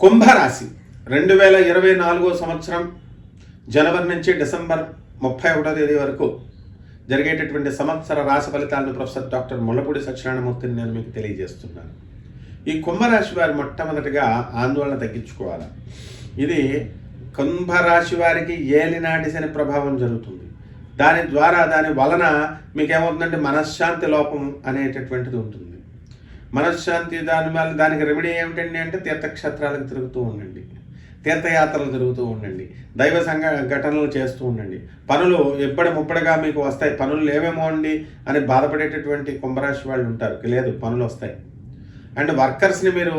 కుంభరాశి రెండు వేల ఇరవై నాలుగో సంవత్సరం జనవరి నుంచి డిసెంబర్ ముప్పై ఒకటో తేదీ వరకు జరిగేటటువంటి సంవత్సర రాశి ఫలితాలను ప్రొఫెసర్ డాక్టర్ ముల్లపూడి సత్యనారాయణమూర్తిని నేను మీకు తెలియజేస్తున్నాను. ఈ కుంభరాశి వారు మొట్టమొదటిగా ఆందోళన తగ్గించుకోవాలి. ఇది కుంభరాశి వారికి ఏలినాటి శని ప్రభావం జరుగుతుంది. దాని ద్వారా దాని వలన మీకేమవుతుందంటే మనశ్శాంతి లోపం అనేటటువంటిది ఉంటుంది. మనశ్శాంతి దాని వల్ల దానికి రెమెడీ ఏమిటండి అంటే తీర్థక్షేత్రాలకు తిరుగుతూ ఉండండి. తీర్థయాత్రలు తిరుగుతూ ఉండండి. దైవ సంఘ ఘటనలు చేస్తూ ఉండండి. పనులు ఎప్పటి ముప్పటిగా మీకు వస్తాయి. పనులు ఏమేమో అండి అని బాధపడేటటువంటి కుంభరాశి వాళ్ళు ఉంటారు. లేదు పనులు వస్తాయి. అండ్ వర్కర్స్ని మీరు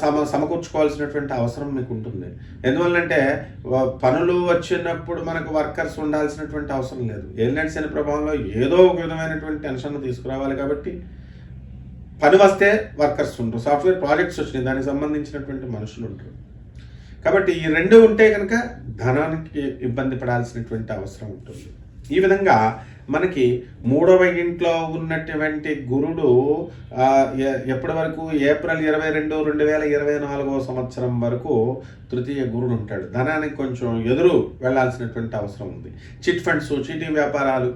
సమ సమకూర్చుకోవాల్సినటువంటి అవసరం మీకు ఉంటుంది. ఎందువల్లంటే పనులు వచ్చినప్పుడు మనకు వర్కర్స్ ఉండాల్సినటువంటి అవసరం లేదు. ఏలినటి శని ప్రభావంలో ఏదో ఒక విధమైనటువంటి టెన్షన్ తీసుకురావాలి కాబట్టి పని వస్తే వర్కర్స్ ఉంటారు సాఫ్ట్వేర్ ప్రాజెక్ట్స్ వచ్చినాయి. దానికి సంబంధించినటువంటి మనుషులు ఉంటారు కాబట్టి ఈ రెండు ఉంటే కనుక ధనానికి ఇబ్బంది పడాల్సినటువంటి అవసరం ఉంటుంది. ఈ విధంగా మనకి మూడవ ఇంట్లో ఉన్నటువంటి గురుడు ఎప్పటి వరకు? ఏప్రిల్ ఇరవై రెండు రెండు వేల ఇరవై నాలుగవ సంవత్సరం వరకు తృతీయ గురుడు ఉంటాడు. ధనానికి కొంచెం ఎదురు వెళ్ళాల్సినటువంటి అవసరం ఉంది. చిట్ ఫండ్స్ చీటీ వ్యాపారాలు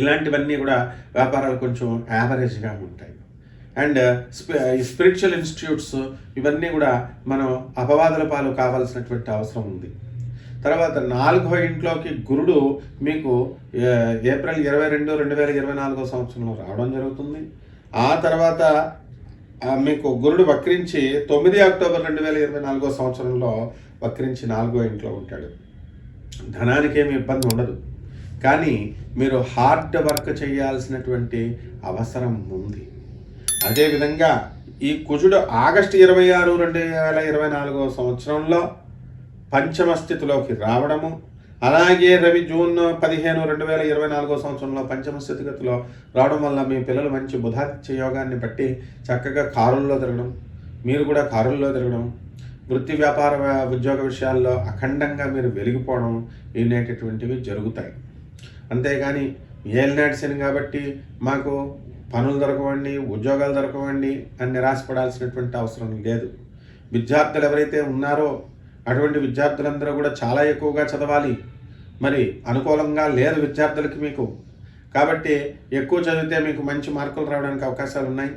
ఇలాంటివన్నీ కూడా వ్యాపారాలు కొంచెం యావరేజ్గా ఉంటాయి. అండ్ స్పిరిచువల్ ఇన్స్టిట్యూట్స్ ఇవన్నీ కూడా మనం అపవాదుల పాలు కావాల్సినటువంటి అవసరం ఉంది. తర్వాత నాలుగో ఇంట్లోకి గురుడు మీకు ఏ, ఏప్రిల్ ఇరవై రెండు రెండు వేల ఇరవై నాలుగో సంవత్సరంలో రావడం జరుగుతుంది. ఆ తర్వాత మీకు గురుడు వక్రించి తొమ్మిది అక్టోబర్ రెండు వేల ఇరవై నాలుగో సంవత్సరంలో వక్రించి నాలుగో ఇంట్లో ఉంటాడు. ధనానికి ఏమి ఇబ్బంది ఉండదు. కానీ మీరు హార్డ్ వర్క్ చేయాల్సినటువంటి అవసరం ఉంది. అదేవిధంగా ఈ కుజుడు ఆగస్టు ఇరవై ఆరు రెండు వేల ఇరవై నాలుగో సంవత్సరంలో పంచమ స్థితిలోకి రావడము అలాగే రవి జూన్ పదిహేను రెండు వేల ఇరవై నాలుగో సంవత్సరంలో పంచమ స్థితిగతిలో రావడం వల్ల మీ పిల్లలు మంచి బుధాత్య యోగాన్ని బట్టి చక్కగా కారుల్లో తిరగడం మీరు కూడా కారుల్లో తిరగడం వృత్తి వ్యాపార ఉద్యోగ విషయాల్లో అఖండంగా మీరు వెలిగిపోవడం ఇనేటటువంటివి జరుగుతాయి. అంతేగాని ఏలినాటి శని కాబట్టి మాకు పనులు దొరకవండి ఉద్యోగాలు దొరకవండి అని నిరాశపడాల్సినటువంటి అవసరం లేదు. విద్యార్థులు ఎవరైతే ఉన్నారో అటువంటి విద్యార్థులందరూ కూడా చాలా ఎక్కువగా చదవాలి. మరి అనుకూలంగా లేదు విద్యార్థులకి మీకు. కాబట్టి ఎక్కువ చదివితే మీకు మంచి మార్కులు రావడానికి అవకాశాలు ఉన్నాయి.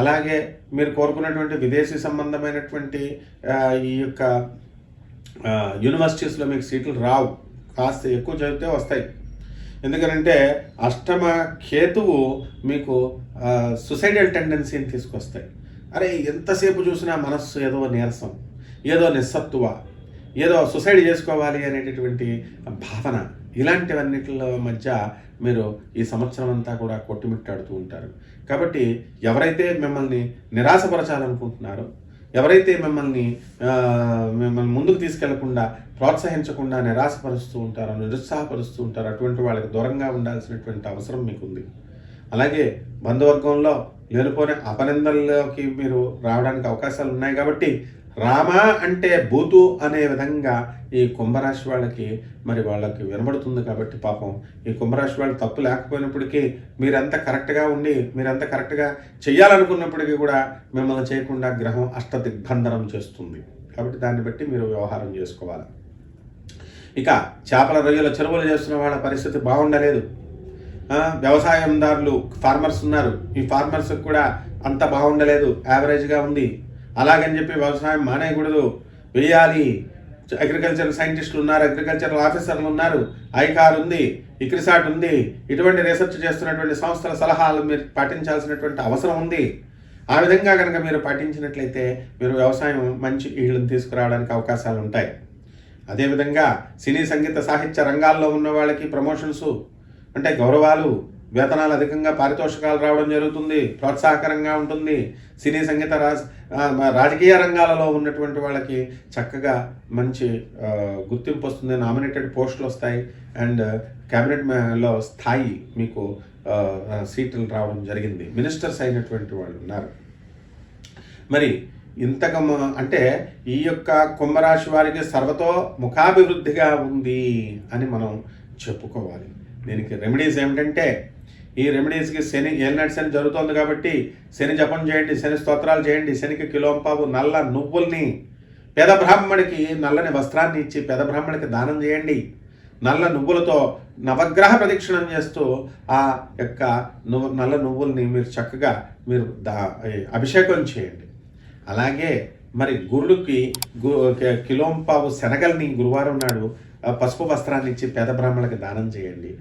అలాగే మీరు కోరుకున్నటువంటి విదేశీ సంబంధమైనటువంటి ఈ యొక్క యూనివర్సిటీస్లో మీకు సీట్లు రావు. కాస్త ఎక్కువ చదివితే వస్తాయి. ఎందుకనంటే అష్టమ కేతువు మీకు సుసైడల్ టెండెన్సీని తీసుకొస్తాయి. అరే ఎంతసేపు చూసినా మనస్సు ఏదో నీరసం ఏదో నిస్సత్తువ ఏదో సుసైడ్ చేసుకోవాలి అనేటటువంటి భావన ఇలాంటివన్నిటిలో మధ్య మీరు ఈ సంవత్సరం అంతా కూడా కొట్టుమిట్టాడుతూ ఉంటారు. కాబట్టి ఎవరైతే మిమ్మల్ని నిరాశపరచాలనుకుంటున్నారో ఎవరైతే మిమ్మల్ని మిమ్మల్ని ముందుకు తీసుకెళ్ళకుండా ప్రోత్సహించకుండా నిరాశపరుస్తూ ఉంటారో నిరుత్సాహపరుస్తూ ఉంటారో అటువంటి వాళ్ళకి దూరంగా ఉండాల్సినటువంటి అవసరం మీకుంది. అలాగే బంధువర్గంలో లేనిపోని అపనిందల్లోకి మీరు రావడానికి అవకాశాలు ఉన్నాయి కాబట్టి రామ అంటే భూతు అనే విధంగా ఈ కుంభరాశి వాళ్ళకి మరి వాళ్ళకి వినబడుతుంది కాబట్టి పాపం ఈ కుంభరాశి వాళ్ళు తప్పు లేకపోయినప్పటికీ మీరంతా కరెక్ట్గా ఉండి మీరంతా కరెక్ట్గా చేయాలనుకున్నప్పటికీ కూడా మిమ్మల్ని చేయకుండా గ్రహం అష్ట దిగ్బంధనం చేస్తుంది. కాబట్టి దాన్ని బట్టి మీరు వ్యవహారం చేసుకోవాలి. ఇక చేపల రొయ్యల చెరువులు చేస్తున్న వాళ్ళ పరిస్థితి బాగుండలేదు. వ్యవసాయందారులు ఫార్మర్స్ ఉన్నారు. ఈ ఫార్మర్స్కి కూడా అంత బాగుండలేదు. యావరేజ్గా ఉంది. అలాగని చెప్పి వ్యవసాయం మానేయకూడదు. వేయాలి. అగ్రికల్చర్ సైంటిస్టులు ఉన్నారు అగ్రికల్చరల్ ఆఫీసర్లు ఉన్నారు ఐకార్ ఉంది ఇక్రిసాట్ ఉంది ఇటువంటి రీసెర్చ్ చేస్తున్నటువంటి సంస్థల సలహాలు మీరు పాటించాల్సినటువంటి అవసరం ఉంది. ఆ విధంగా కనుక మీరు పాటించినట్లయితే మీరు వ్యవసాయం మంచి ఈళ్ళని తీసుకురావడానికి అవకాశాలు ఉంటాయి. అదేవిధంగా సినీ సంగీత సాహిత్య రంగాల్లో ఉన్న వాళ్ళకి ప్రమోషన్స్ అంటే గౌరవాలు వేతనాలు అధికంగా పారితోషికాలు రావడం జరుగుతుంది ప్రోత్సాహకరంగా ఉంటుంది. సినీ సంగీత రాజ్ రాజకీయ రంగాలలో ఉన్నటువంటి వాళ్ళకి చక్కగా మంచి గుర్తింపు వస్తుంది. నామినేటెడ్ పోస్టులు వస్తాయి. అండ్ క్యాబినెట్లో స్థాయి మీకు సీట్లు రావడం జరిగింది. మినిస్టర్స్ అయినటువంటి వాళ్ళు ఉన్నారు. మరి ఇంతక అంటే ఈ యొక్క కుంభరాశి వారికి సర్వతో ముఖాభివృద్ధిగా ఉంది అని మనం చెప్పుకోవాలి. దీనికి రెమెడీస్ ఏమిటంటే ఈ రెమెడీస్కి శని ఏలినాటి శని జరుగుతోంది కాబట్టి శని జపం చేయండి శని స్తోత్రాలు చేయండి శనికి కిలోంపావు నల్ల నువ్వుల్ని పేద బ్రాహ్మడికి నల్లని వస్త్రాన్ని ఇచ్చి పేద బ్రాహ్మడికి దానం చేయండి. నల్ల నువ్వులతో నవగ్రహ ప్రదక్షిణం చేస్తూ ఆ యొక్క నువ్వు నల్ల నువ్వుల్ని మీరు చక్కగా మీరు దా అభిషేకం చేయండి. అలాగే మరి గురుడికి గు కిలోంపావు శనగల్ని గురువారం నాడు పసుపు వస్త్రాన్ని ఇచ్చి పేద బ్రాహ్మణులకి దానం చేయండి.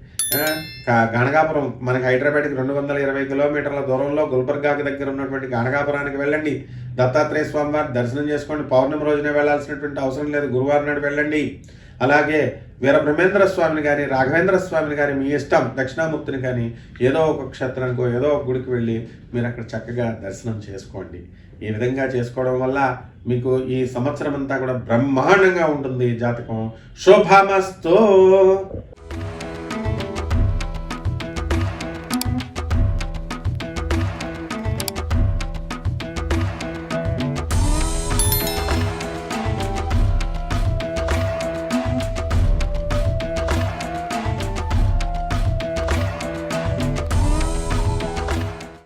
ఆ, గణగాపురం మనకి హైదరాబాద్కి రెండు వందల ఇరవై కిలోమీటర్ల దూరంలో గుల్బర్గాకి దగ్గర ఉన్నటువంటి గణగాపురానికి వెళ్ళండి. దత్తాత్రేయ స్వామివారి దర్శనం చేసుకోండి. పౌర్ణమి రోజునే వెళ్ళాల్సినటువంటి అవసరం లేదు. గురువారం నాడు వెళ్ళండి. అలాగే వీర బ్రహ్మేంద్ర స్వామిని కానీ రాఘవేంద్ర స్వామిని కానీ మీ ఇష్టం దక్షిణామూర్తిని కానీ ఏదో ఒక క్షేత్రానికో ఏదో ఒక గుడికి వెళ్ళి మీరు అక్కడ చక్కగా దర్శనం చేసుకోండి. ఈ విధంగా చేసుకోవడం వల్ల మీకు ఈ సంవత్సరం అంతా కూడా బ్రహ్మాండంగా ఉంటుంది ఈ జాతకం. శోభామస్తో.